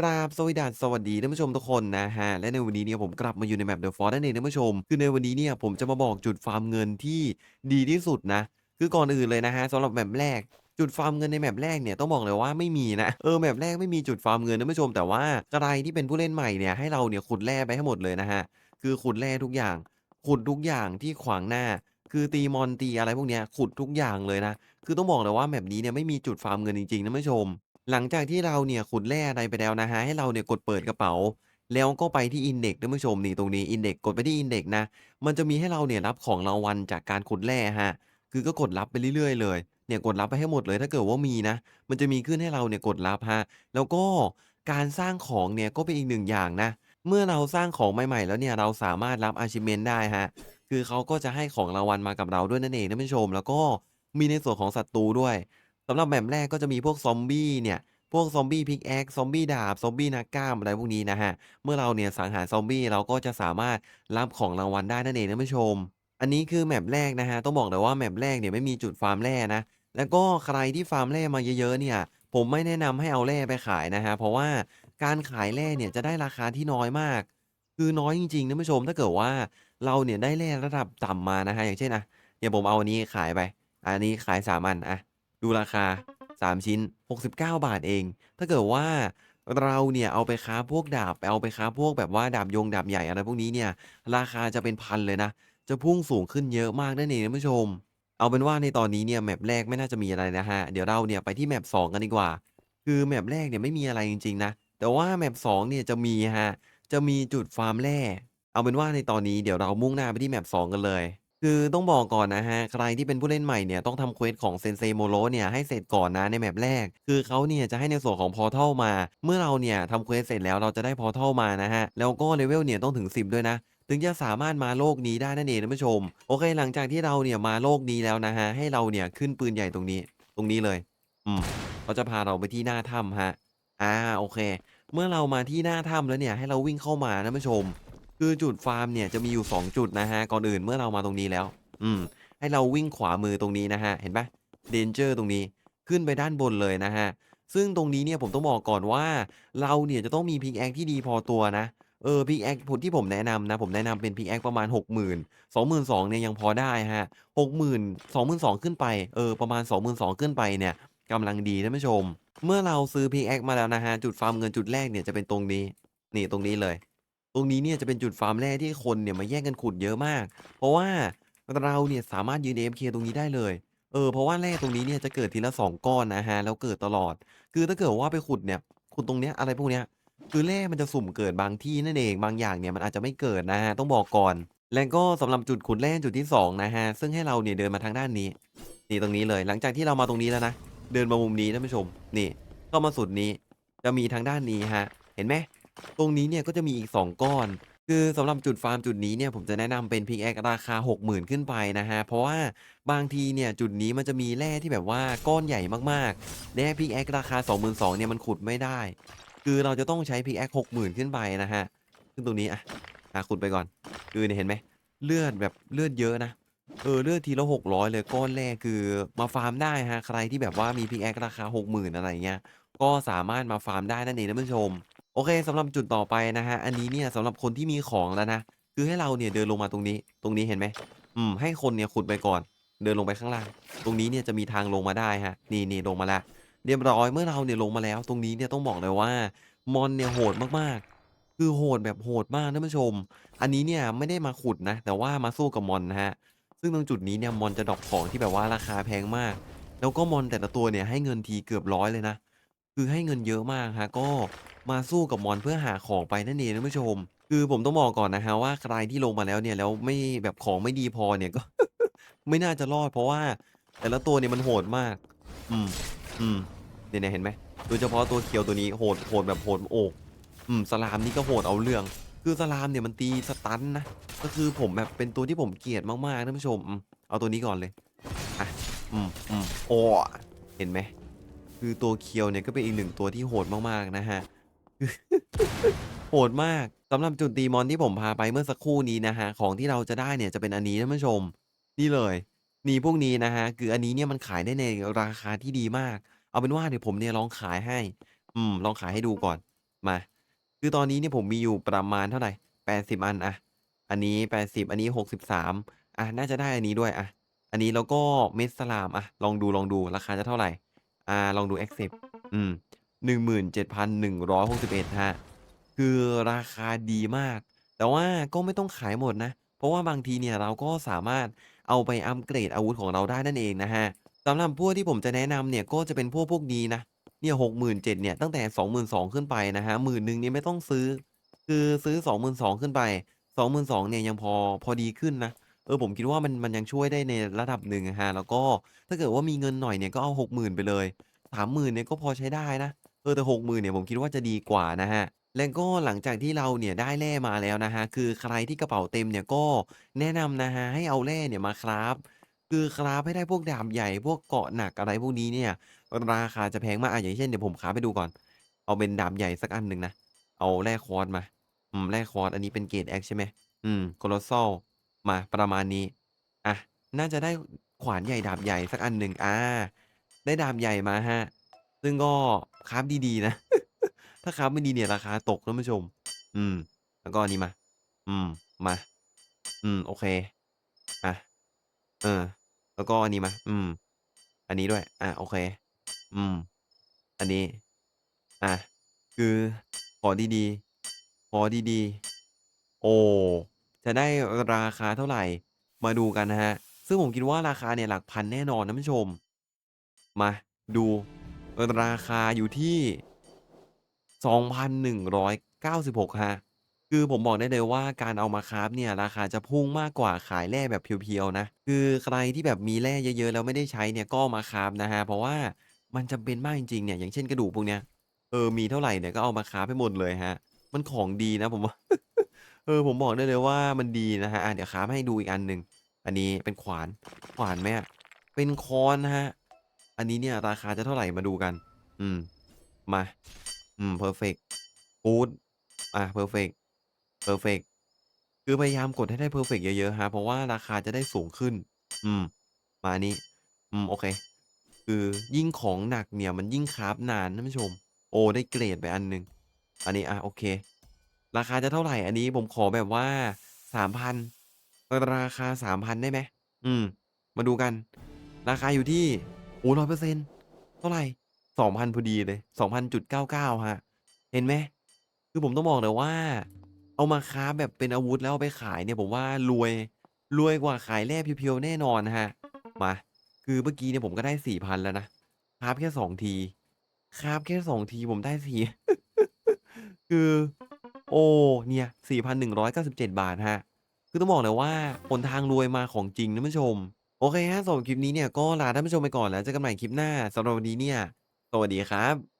กราบสวัสดัสสวัสดีท่านผู้ชมทุกคนนะฮะ และในวันนี้เนี่ยผมกลับมาอยู่ในแมป The Forest นั่นเองท่านผู้ชม คือในวันนี้เนี่ยผมจะมาบอกจุดฟาร์มเงินที่ดีที่สุดนะ คือก่อนอื่นเลยนะฮะสำหรับแมปแรกจุดฟาร์มเงินในแมปแรกเนี่ยต้องบอกเลยว่าไม่มีนะเออแมปแรกไม่มีจุดฟาร์มเงินท่านผู้ชม แต่ว่าใครที่เป็นผู้เล่นใหม่เนี่ยให้เราเนี่ยขุดแร่ไปให้หมดเลยนะฮะคือขุดแร่ทุกอย่าง ขุดทุกอย่างที่ขวางหน้า คือตีมอนตีอะไรพวกเนี้ยขุดทุกอย่างเลยนะคือต้องบอกเลยว่าแมปนี้เนี่ยไม่มีจุดฟาร์มเงินจริงๆนะผู้ชม หลังจากที่เราเนี่ยขุดแร่อะไรไปแล้วนะคะให้เราเนี่ยกดเปิดกระเป๋า แล้วก็ไปที่ Index ท่านผู้ชมนี่ตรงนี้ Index กดไปที่ Index นะ มันจะมีให้เราเนี่ยรับของรางวัลจากการขุดแร่ฮะ คือก็กดรับไปเรื่อยๆ เลย เนี่ยกดรับไปให้หมดเลยถ้าเกิดว่ามีนะ มันจะมีขึ้นให้เราเนี่ยกดรับฮะ แล้วก็การสร้างของเนี่ยก็เป็นอีกหนึ่งอย่างนะ เมื่อเราสร้างของใหม่ๆ แล้วเนี่ยเราสามารถรับ Achievement ได้ฮะ คือเขาก็จะให้ของรางวัลมากับเราด้วยนั่นเองท่านผู้ชม แล้วก็มีในส่วนของศัตรูด้วย สำหรับแบบแรกก็จะมีพวกซอมบี้เนี่ย พวกซอมบี้พิกแอ็กซอมบี้ดาบ ซอมบี้นักกล้ามอะไรพวกนี้นะฮะ เมื่อเราเนี่ยสังหารซอมบี้เราก็จะสามารถรับของรางวัลได้นั่นเองท่านผู้ชม อันนี้คือแมปแรกนะฮะ ต้องบอกเลยว่าแมปแรกเนี่ยไม่มีจุดฟาร์มแร่นะ แล้วก็ใครที่ฟาร์มแร่มาเยอะๆเนี่ย ผมไม่แนะนำให้เอาแร่ไปขายนะฮะ เพราะว่าการขายแร่เนี่ยจะได้ราคาที่น้อยมาก คือน้อยจริงๆท่านผู้ชม ถ้าเกิดว่าเราเนี่ยได้แร่ระดับต่ำมานะฮะ อย่างเช่นอะเดี๋ยวผมเอาอันนี้ขายไป อันนี้ขาย3อันอะ ดูราคา 3 ชิ้น 69 บาทเอง ถ้าเกิดว่าเราเนี่ยเอาไปค้าพวกดาบไปเอาไปค้าพวกแบบว่าดาบยงดาบใหญ่อะไรพวกนี้เนี่ยราคาจะเป็นพันเลยนะ จะพุ่งสูงขึ้นเยอะมากนั่นเองท่านผู้ชม เอาเป็นว่าในตอนนี้เนี่ยแมปแรกไม่น่าจะมีอะไรนะฮะ เดี๋ยวเราเนี่ยไปที่แมป2กันดีกว่า คือแมปแรกเนี่ยไม่มีอะไรจริงๆนะ แต่ว่าแมป2เนี่ยจะมีฮะ จะมีจุดฟาร์มแร่ เอาเป็นว่าในตอนนี้เดี๋ยวเรามุ่งหน้าไปที่แมป2กันเลย คือต้องบอกก่อนนะฮะใครที่เป็นผู้เล่นใหม่เนี่ยต้องทำเควสของเซนเซโมโรเนี่ยให้เสร็จก่อนนะในแมปแรก คือเขาเนี่ยจะให้ในส่วนของพอร์ทัลมา เมื่อเราเนี่ยทำเควสเสร็จแล้วเราจะได้พอร์ทัลมานะฮะ แล้วก็เลเวลเนี่ยต้องถึง 10 ด้วยนะ ถึงจะสามารถมาโลกนี้ได้นั่นเองท่านผู้ชม โอเค หลังจากที่เราเนี่ยมาโลกนี้แล้วนะฮะ ให้เราเนี่ยขึ้นปืนใหญ่ตรงนี้ ตรงนี้เลย อืมเขาจะพาเราไปที่หน้าถ้ำฮะ อ่า โอเค เมื่อเรามาที่หน้าถ้ำแล้วเนี่ยให้เราวิ่งเข้ามานะท่านผู้ชม คือจุดฟาร์มเนี่ยจะมีอยู่ 2 จุดนะฮะ ก่อนอื่นเมื่อเรามาตรงนี้แล้ว อืม ให้เราวิ่งขวามือตรงนี้นะฮะ เห็นปะ Danger ตรงนี้ ขึ้นไปด้านบนเลยนะฮะ ซึ่งตรงนี้เนี่ยผมต้องบอกก่อนว่า เราเนี่ยจะต้องมี Pickaxe ที่ดีพอตัวนะ เออ Pickaxe ผที่ผมแนะนำนะ ผมแนะนำเป็น Pickaxe ประมาณ 60,000 22,000เนี่ยยังพอได้ฮะ60,000 22,000ขึ้นไป เออ ประมาณ 22,000ขึ้นไปเนี่ยกำลังดีท่านผู้ชม เมื่อเราซื้อ Pickaxe มาแล้วนะฮะ จุดฟาร์มเงินจุดแรกเนี่ยจะเป็นตรงนี้ นี่ตรงนี้เลย ตรงนี้เนี่ยจะเป็นจุดฟาร์มแร่ที่คนเนี่ยมาแย่งกันขุดเยอะมาก เพราะว่าเราเนี่ยสามารถยืน AFK ตรงนี้ได้เลย เออเพราะว่าแร่ตรงนี้เนี่ยจะเกิดทีละ2ก้อนนะฮะแล้วเกิดตลอด คือถ้าเกิดว่าไปขุดเนี่ยขุดตรงเนี้ยอะไรพวกเนี้ยคือแร่มันจะสุ่มเกิดบางที่นั่นเองบางอย่างเนี่ยมันอาจจะไม่เกิดนะฮะต้องบอกก่อน และก็สำหรับจุดขุดแร่จุดที่2นะฮะซึ่งให้เราเนี่ยเดินมาทางด้านนี้นี่ตรงนี้เลย หลังจากที่เรามาตรงนี้แล้วนะเดินมามุมนี้ท่านผู้ชมนี่เข้ามาสุดนี้จะมีทางด้านนี้ฮะเห็นไหม ตรงนี้เนี่ยก็จะมีอีก 2 ก้อน คือสำหรับจุดฟาร์มจุดนี้เนี่ยผมจะแนะนำเป็น Pickaxe ราคา 60,000 ขึ้นไปนะฮะ เพราะว่าบางทีเนี่ยจุดนี้มันจะมีแร่ที่แบบว่าก้อนใหญ่มากๆแร่ Pickaxe ราคา 22,000เนี่ยมันขุดไม่ได้ คือเราจะต้องใช้ Pickaxe 60,000 ขึ้นไปนะฮะ ซึ่งตรงนี้อะอะขุดไปก่อน คือเนี่ยเห็นไหมเลือดแบบเลือดเยอะนะเออเลือดทีละ600เลยก้อนแรกคือมาฟาร์มได้ฮะใครที่แบบว่ามี Pickaxe ราคา60,000อะไรเงี้ยก็สามารถมาฟาร์มได้นั่นเองท่านผู้ชม โอเคสำหรับจุดต่อไปนะฮะอันนี้เนี่ยสำหรับคนที่มีของแล้วนะคือให้เราเนี่ยเดินลงมาตรงนี้ ตรงนี้เห็นไหมอืมให้คนเนี่ยขุดไปก่อน เดินลงไปข้างล่าง ตรงนี้เนี่ยจะมีทางลงมาได้ฮะนี่นี่ลงมาแล้วเรียบร้อยเมื่อเราเนี่ยลงมาแล้ว ตรงนี้เนี่ยต้องบอกเลยว่ามอนเนี่ยโหดมากๆ คือโหดแบบโหดมากท่านผู้ชม อันนี้เนี่ยไม่ได้มาขุดนะ แต่ว่ามาสู้กับมอนนะฮะซึ่งตรงจุดนี้เนี่ยมอนจะดรอปของที่แบบว่าราคาแพงมาก แล้วก็มอนแต่ละตัวเนี่ยให้เงินทีเกือบร้อยเลยนะคือให้เงินเยอะมากฮะก็ มาสู้กับมอนเพื่อหาของไปนั่นเองท่านผู้ชม คือผมต้องบอกก่อนนะฮะว่าใครที่ลงมาแล้วเนี่ยแล้วไม่แบบของไม่ดีพอเนี่ยก็ ไม่น่าจะรอดเพราะว่า แต่ละตัวเนี่ยมันโหดมาก อืมอืมเนี่ยเนี่ยเห็นไหมโดยเฉพาะตัวเขียวตัวนี้โหดโหดแบบโหดโอกอืมสลามนี่ก็โหดเอาเรื่อง คือสลามเนี่ยมันตีสตันนะก็คือผมแบบเป็นตัวที่ผมเกลียดมากๆท่านผู้ชมอืมเอาตัวนี้ก่อนเลยอะอืมอืมโอ้เห็นไหมคือตัวเคียวเนี่ยก็เป็นอีกหนึ่งตัวที่โหดมากๆนะฮะ โหดมากสำหรับจุดตีมอนที่ผมพาไปเมื่อสักครู่นี้นะฮะของที่เราจะได้เนี่ยจะเป็นอันนี้ท่านผู้ชม นี่เลยนี่พวกนี้นะฮะคืออันนี้เนี่ยมันขายได้ในราคาที่ดีมาก เอาเป็นว่าเดี๋ยวผมเนี่ยลองขายให้ อืมลองขายให้ดูก่อนมา คือตอนนี้เนี่ยผมมีอยู่ประมาณเท่าไหร80อันอะอันนี้80อันนี้63อะน่าจะได้อันนี้ด้วยอะอันนี้แล้วก็เม็ดสลามอะลองดูๆราคาจะเท่าไหรอ่าลองดู Accept อืม 17,161ครับคือราคาดีมาก แต่ว่าก็ไม่ต้องขายหมดนะ เพราะว่าบางทีเนี่ยเราก็สามารถเอาไปอัปเกรดอาวุธของเราได้นั่นเองนะครับสำหรับพวกที่ผมจะแนะนำเนี่ยก็จะเป็นพวกพวกนี้นะเนี่ย67,000เจ็ดเนี่ยตั้งแต่22,000ขึ้นไปนะครับ10,000เนี่ยไม่ต้องซื้อ คือซื้อ22,000ขึ้นไป22,000เนี่ยยังพอพอดีขึ้นนะเออผมคิดว่ามันมันยังช่วยได้ในระดับหนึ่งอะแล้วก็ถ้าเกิดว่ามีเงินหน่อยเนี่ยก็เอา60,000ไปเลย30,000เนี่ยก็พอใช้ได้นะ ออ แต่60,000เนี่ยผมคิดว่าจะดีกว่านะครับและก็หลังจากที่เราเนี่ยได้แร่มาแล้วนะครับคือใครที่กระเป๋าเต็มเนี่ยก็แนะนำนะครับให้เอาแร่เนี่ยมาคราฟ คือคราฟให้ได้พวกดาบใหญ่พวกเกราะหนักอะไรพวกนี้เนี่ย ราคาจะแพงมากอะอย่างเช่นเดี๋ยวผมคราฟให้ดูก่อน เอาเป็นดาบใหญ่สักอันหนึ่งนะ เอาแร่คอร์ตซ์มา อืม แร่คอร์ตซ์อันนี้เป็นเกรด X ใช่ไหมอืม Colossal มาประมาณนี้ อะ น่าจะได้ขวานใหญ่ดาบใหญ่สักอันหนึ่งอ่า ได้ดาบใหญ่มาครับซึ่งก็ คราฟดีๆนะ ถ้าคราฟไม่ดีเนี่ยราคาตกท่านผู้ชม อืม แล้วก็อันนี้มา อืม มา อืม โอเค อะ เออ แล้วก็อันนี้มา อืม อันนี้ด้วยอาโอเค อืม อันนี้ อะ คือขอดีๆ ขอดีๆ โอ้ จะได้ราคาเท่าไหร่ มาดูกันนะครับซึ่งผมคิดว่าราคาเนี่ยหลักพันแน่นอนท่านผู้ชม มาดู ราคาอยู่ที่ 2,196ครับคือผมบอกได้เลยว่าการเอามาคราฟเนี่ย ราคาจะพุ่งมากกว่าขายแร่แบบเพียวๆนะ คือใครที่แบบมีแร่เยอะๆ แล้วไม่ได้ใช้เนี่ยก็มาคราฟนะครับเพราะว่ามันจำเป็นมากจริงๆเนี่ย อย่างเช่นกระดูกพวกเนี้ย เออ มีเท่าไหร่เนี่ยก็เอามาคราฟให้หมดเลยครับมันของดีนะผมว่า เออ ผมบอกได้เลยว่ามันดีนะครับอาเดี๋ยวคราฟให้ดูอีกอันหนึ่ง อันนี้เป็นขวาน ขวานไหมเป็นคอนนะ อันนี้เนี่ยราคาจะเท่าไหร่มาดูกัน อืม มา อืมเพอร์เฟกต์กูดอาเพอร์เฟกต์เพอร์เฟกต์คือพยายามกดให้ได้เพอร์เฟกต์เยอะๆครับเพราะว่าราคาจะได้สูงขึ้น อืม มาอันนี้ อืม โอเค คือยิ่งของหนักเนี่ย มันยิ่งคราฟนานท่านผู้ชม โอ้ ได้เกรดไปอันหนึ่งอันนี้อาโอเค ราคาจะเท่าไหร่ อันนี้ผมขอแบบว่า3,000ราคา3,000ได้ไหม อืม มาดูกัน ราคาอยู่ที่ โอ้100%เปอร์เซ็นเท่าไร2,000พอดีเลย2,000.99ครับเก้าฮะ เห็นไหม คือผมต้องบอกเลยว่า เอามาคราแบบเป็นอาวุธแล้วเอาไปขายเนี่ยผมว่ารวย รวยกว่าขายแร่เพียวๆแน่นอนครับมา คือเมื่อกี้เนี่ยผมก็ได้4,000แล้วนะคราฟแค่2ทีคราฟแค่2ทีผมได้4คือ โอ้เนี่ย4,197บาทครับเจ็ดบาทฮะ คือต้องบอกเลยว่าหนทางรวยมาของจริงท่านผู้ชม โอเคครับ สำหรับคลิปนี้เนี่ย ก็ลาท่านผู้ชมไปก่อนแล้ว เจอกันใหม่คลิปหน้า สำหรับวันนี้เนี่ย สวัสดีครับ